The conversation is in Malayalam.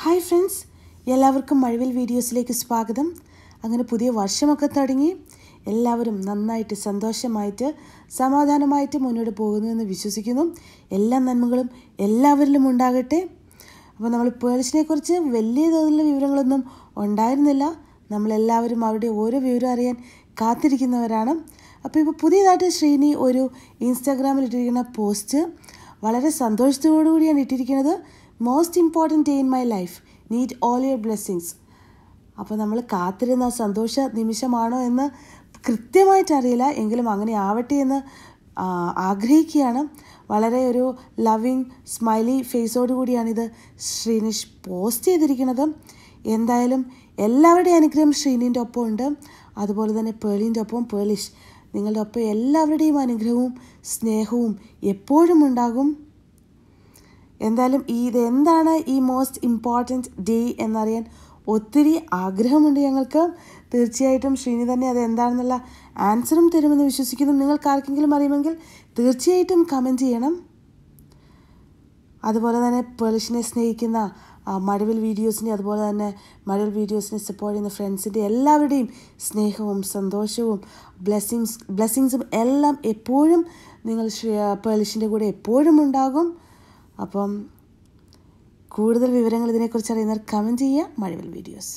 ഹായ് ഫ്രണ്ട്സ് എല്ലാവർക്കും മഴവിൽ വീഡിയോസിലേക്ക് സ്വാഗതം. അങ്ങനെ പുതിയ വർഷമൊക്കെ തുടങ്ങി. എല്ലാവരും നന്നായിട്ട് സന്തോഷമായിട്ട് സമാധാനമായിട്ട് മുന്നോട്ട് പോകുന്നു എന്ന് വിശ്വസിക്കുന്നു. എല്ലാ നന്മകളും എല്ലാവരിലും ഉണ്ടാകട്ടെ. അപ്പോൾ നമ്മൾ പേഴ്സിനെക്കുറിച്ച് വലിയ തോതിലുള്ള വിവരങ്ങളൊന്നും ഉണ്ടായിരുന്നില്ല. നമ്മളെല്ലാവരും അവരുടെ ഓരോ വിവരം അറിയാൻ കാത്തിരിക്കുന്നവരാണ്. അപ്പോൾ ഇപ്പോൾ പുതിയതായിട്ട് ശ്രീനി ഒരു ഇൻസ്റ്റാഗ്രാമിൽ ഇട്ടിരിക്കുന്ന പോസ്റ്റ് വളരെ സന്തോഷത്തോടുകൂടിയാണ് ഇട്ടിരിക്കുന്നത്. Most important day in my life need all your blessings അപ്പോൾ നമ്മൾ കാത്തിരുന്ന സന്തോഷ നിമിഷമാണോ എന്ന് കൃത്യമായിട്ട് അറിയില്ല. എങ്കിലും അങ്ങനെ ആവട്ടെ എന്ന് ആഗ്രഹിക്കുകയാണ്. വളരെ ഒരു ലവിങ് സ്മൈലി ഫേസോടുകൂടിയാണിത് ശ്രീനിഷ് പോസ്റ്റ് ചെയ്തിരിക്കുന്നത്. എന്തായാലും എല്ലാവരുടെയും അനുഗ്രഹം ശ്രീനിന്റെ ഒപ്പം ഉണ്ട് അതുപോലെ തന്നെ പേളിന്റെ ഒപ്പം പേളിഷ്. നിങ്ങളുടെ ഒപ്പം എല്ലാവരുടെയും അനുഗ്രഹവും സ്നേഹവും എപ്പോഴും ഉണ്ടാകും. എന്തായാലും ഈ ഇതെന്താണ് ഈ മോസ്റ്റ് ഇമ്പോർട്ടന്റ് ഡേ എന്നറിയാൻ ഒത്തിരി ആഗ്രഹമുണ്ട് ഞങ്ങൾക്ക്. തീർച്ചയായിട്ടും ശ്രീനി തന്നെ അത് എന്താണെന്നുള്ള ആൻസറും തരുമെന്ന് വിശ്വസിക്കുന്നു. നിങ്ങൾക്ക് ആർക്കെങ്കിലും അറിയുമെങ്കിൽ തീർച്ചയായിട്ടും കമന്റ് ചെയ്യണം. അതുപോലെ തന്നെ പേളിഷിനെ സ്നേഹിക്കുന്ന മഴവിൽ വീഡിയോസിന്റെ അതുപോലെ തന്നെ മഴവിൽ വീഡിയോസിനെ സപ്പോർട്ട് ചെയ്യുന്ന ഫ്രണ്ട്സിന്റെ എല്ലാവരുടെയും സ്നേഹവും സന്തോഷവും ബ്ലെസ്സിങ്സ് ബ്ലെസ്സിങ്സും എല്ലാം എപ്പോഴും നിങ്ങൾ പേളിഷിന്റെ കൂടെ എപ്പോഴും ഉണ്ടാകും. അപ്പം കൂടുതൽ വിവരങ്ങൾ ഇതിനെക്കുറിച്ച് അറിയുന്നവർ കമന്റ് ചെയ്യുക മഴവിൽ വീഡിയോസ്.